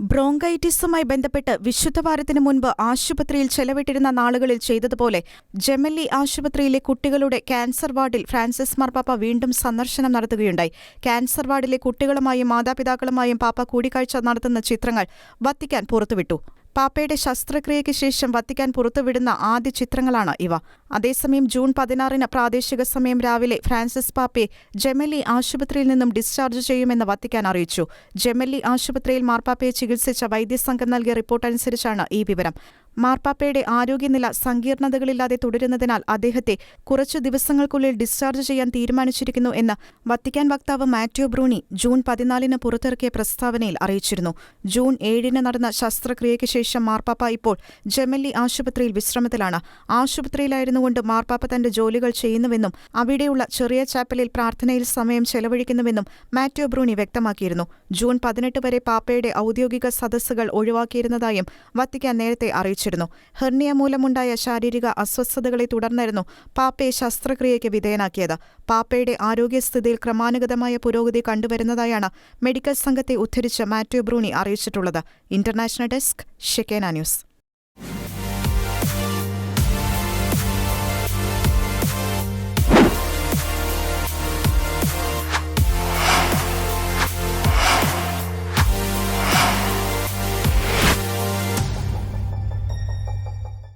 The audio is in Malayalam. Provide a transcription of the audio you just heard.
ബ്രോങ്കൈറ്റിസുമായി ബന്ധപ്പെട്ട് വിശുദ്ധവാരത്തിന് മുൻപ് ആശുപത്രിയിൽ ചെലവിട്ടിരുന്ന നാളുകളിൽ ചെയ്തതുപോലെ ജെമല്ലി ആശുപത്രിയിലെ കുട്ടികളുടെ ക്യാൻസർ വാർഡിൽ ഫ്രാൻസിസ് മാർപ്പാപ്പ വീണ്ടും സന്ദർശനം നടത്തുകയുണ്ടായി. ക്യാൻസർ വാർഡിലെ കുട്ടികളുമായും മാതാപിതാക്കളുമായും പാപ്പ കൂടിക്കാഴ്ച നടത്തുന്ന ചിത്രങ്ങൾ വത്തിക്കാൻ പുറത്തുവിട്ടു. പാപ്പയുടെ ശസ്ത്രക്രിയയ്ക്ക് ശേഷം വത്തിക്കാൻ പുറത്തുവിടുന്ന ആദ്യ ചിത്രങ്ങളാണ് ഇവ. അതേസമയം ജൂൺ പതിനാറിന് പ്രാദേശിക സമയം രാവിലെ ഫ്രാൻസിസ് പാപ്പെ ജെമല്ലി ആശുപത്രിയിൽ നിന്നും ഡിസ്ചാർജ് ചെയ്യുമെന്ന് വത്തിക്കാൻ അറിയിച്ചു. ജെമല്ലി ആശുപത്രിയിൽ മാർപ്പാപ്പയെ ചികിത്സിച്ച വൈദ്യസംഘം നൽകിയ റിപ്പോർട്ട് അനുസരിച്ചാണ് ഈ വിവരം. മാർപ്പാപ്പയുടെ ആരോഗ്യനില സങ്കീർണതകളില്ലാതെ തുടരുന്നതിനാൽ അദ്ദേഹത്തെ കുറച്ചു ദിവസങ്ങൾക്കുള്ളിൽ ഡിസ്ചാർജ് ചെയ്യാൻ തീരുമാനിച്ചിരിക്കുന്നു എന്ന് വത്തിക്കാൻ വക്താവ് മാത്യു ബ്രൂണി ജൂൺ പതിനാലിന് പുറത്തിറക്കിയ പ്രസ്താവനയിൽ അറിയിച്ചിരുന്നു. ജൂൺ ഏഴിന് നടന്ന ശസ്ത്രക്രിയയ്ക്ക് ശേഷം മാർപ്പാപ്പ ഇപ്പോൾ ജെമല്ലി ആശുപത്രിയിൽ വിശ്രമത്തിലാണ്. ആശുപത്രിയിലായിരുന്നുകൊണ്ട് മാർപ്പാപ്പ തന്റെ ജോലികൾ ചെയ്യുന്നുവെന്നും അവിടെയുള്ള ചെറിയ ചാപ്പലിൽ പ്രാർത്ഥനയിൽ സമയം ചെലവഴിക്കുന്നുവെന്നും മാറ്റോ ബ്രൂണി വ്യക്തമാക്കിയിരുന്നു. ജൂൺ പതിനെട്ട് വരെ പാപ്പയുടെ ഔദ്യോഗിക സദസ്സുകൾ ഒഴിവാക്കിയിരുന്നതായും വത്തിക്കാൻ നേരത്തെ അറിയിച്ചിരുന്നു. ഹെർണിയ മൂലമുണ്ടായ ശാരീരിക അസ്വസ്ഥതകളെ തുടർന്നായിരുന്നു പാപ്പയെ ശസ്ത്രക്രിയയ്ക്ക് വിധേയനാക്കിയത്. പാപ്പയുടെ ആരോഗ്യസ്ഥിതിയിൽ ക്രമാനുഗതമായ പുരോഗതി കണ്ടുവരുന്നതായാണ് മെഡിക്കൽ സംഘത്തെ ഉദ്ധരിച്ച് മാറ്റോ ബ്രൂണി അറിയിച്ചിട്ടുള്ളത്. ഇന്റർനാഷണൽ ഡെസ്ക് ഷെക്കേന ന്യൂസ്.